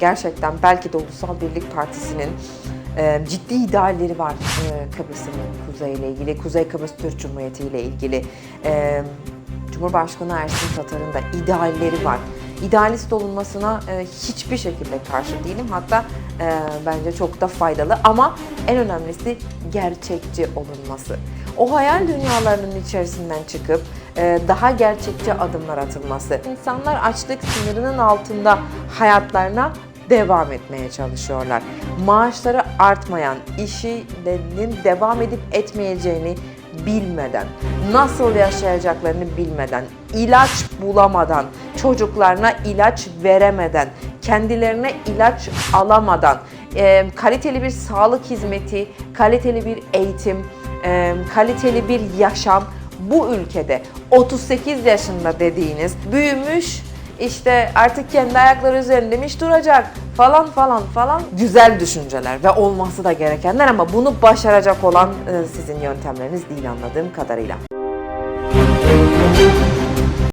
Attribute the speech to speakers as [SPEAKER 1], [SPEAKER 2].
[SPEAKER 1] Gerçekten belki de Ulusal Birlik Partisi'nin e, ciddi idealleri var e, Kıbrıs'ın kuzeyiyle ilgili, Kuzey Kıbrıs Türk Cumhuriyeti ile ilgili. E, Cumhurbaşkanı Ersin Tatar'ın da idealleri var. İdealist olunmasına e, hiçbir şekilde karşı değilim. Hatta bence çok da faydalı ama en önemlisi gerçekçi olunması. O hayal dünyalarının içerisinden çıkıp e, daha gerçekçi adımlar atılması. İnsanlar açlık sınırının altında hayatlarına devam etmeye çalışıyorlar. Maaşları artmayan, işinin devam edip etmeyeceğini bilmeden, nasıl yaşayacaklarını bilmeden, ilaç bulamadan, çocuklarına ilaç veremeden, kendilerine ilaç alamadan, e, kaliteli bir sağlık hizmeti, kaliteli bir eğitim, kaliteli bir yaşam bu ülkede 38 yaşında dediğiniz büyümüş işte artık kendi ayakları üzerindemiş duracak falan falan falan güzel düşünceler ve olması da gerekenler ama bunu başaracak olan e, sizin yöntemleriniz değil anladığım kadarıyla.